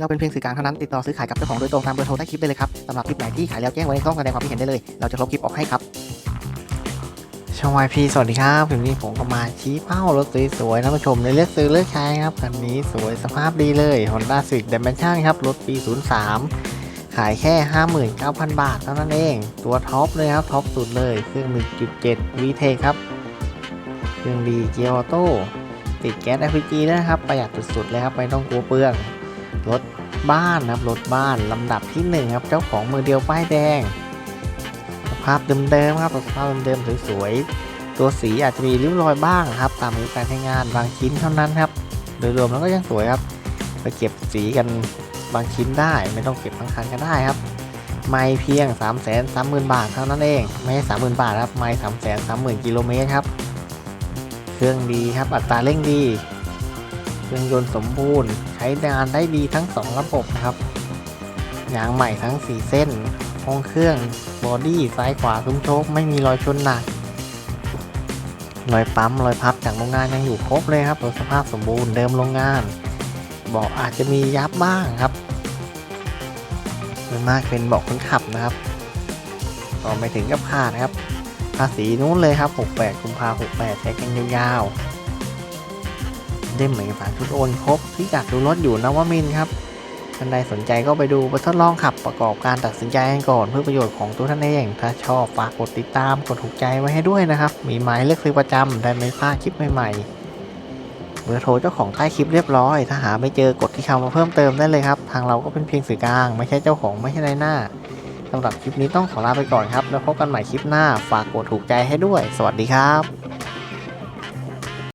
เราเป็นเพียงสื่อกลางเท่านั้นติดต่อซื้อขายกับเจ้าของโดยตรงตามเบอร์โทรใต้คลิปได้เลยครับสำหรับคลิปไหนที่ขายแล้วแจ้งไว้ในช่องแสดงความคิดเห็นได้เลย เราจะลบคลิปออกให้ครับช่องวายพีสวัสดีครับคลิปนี้ผมก็มาชี้เป้ารถสวยๆท่านผู้ชมเลือกซื้อเลือกใช้ครับคันนี้สวยสภาพดีเลย Honda Civic Dimension ครับรถปี 03 ขายแค่ 59,000 บาทเท่านั้นเอง ตัวท็อปเลยครับท็อปสุดเลยเครื่อง 1.7 VTEC ครับเครื่องดีเกียร์ออโต้ติดแก๊ส LPG ด้วยนะครับประหยัดสุดๆเลยครับไม่ต้องกลัวเปลือง รถบ้านนะครับรถบ้านลำดับที่1ครับเจ้าของมือเดียวป้ายแดงสภาพเดิมๆครับสภาพเดิมๆสวยๆตัวสีอาจจะมีริ้วรอยบ้างครับ ตามอายุการใช้งานบางชิ้นเท่านั้นครับ โดยรวมแล้วก็ยังสวยครับไปเก็บสีกันบางชิ้นได้ไม่ต้องเก็บทั้งคันก็ได้ครับ ไม่เพียง 3 3 0 0 0 0 บาทเท่านั้นเอง ไม่ใช่30,000 บาทครับ ไม่3 3 0 0 0 0 กิโลเมตรครับ เครื่องดีครับ อัตราเร่งดี เครื่องยนต์สมบูรณ์ใช้งานได้ดีทั้ง 2 ระบบนะครับยางใหม่ทั้ง 4 เส้นห้องเครื่องบอดี้ซ้ายขวาซุ้มโชคไม่มีรอยชนหนักรอยปั๊มรอยพับจากโรงงานยังอยู่ครบเลยครับรถสภาพสมบูรณ์เดิมโรงงานเบาะอาจจะมียับบ้างครับโดยมากเป็นเบาะคนขับนะครับก็ไม่ถึงกับขาดนะครับ ภาษีนู้นเลยครับ 68กุมภา68ใช้กันยาวๆ เล่มเอกสารชุดโอนครบที่อยากดูรถอยู่นวมินครับท่านใดสนใจก็ไปดูไปทดลองขับประกอบการตัดสินใจกันก่อนเพื่อประโยชน์ของตัวท่านเองถ้าชอบฝากกดติดตามกดถูกใจไว้ให้ด้วยนะครับ มีหมายเลือกซื้อประจำได้ไม่พลาดคลิปใหม่ๆเบอร์โทรเจ้าของใต้คลิปเรียบร้อย ถ้าหาไม่เจอกดที่คำมาเพิ่มเติมได้เลยครับ ทางเราก็เป็นเพียงสื่อกลาง ไม่ใช่เจ้าของไม่ใช่นายหน้าสำหรับคลิปนี้ต้องขอลาไปก่อนครับ แล้วพบกันใหม่คลิปหน้า ฝากกดถูกใจให้ด้วย สวัสดีครับ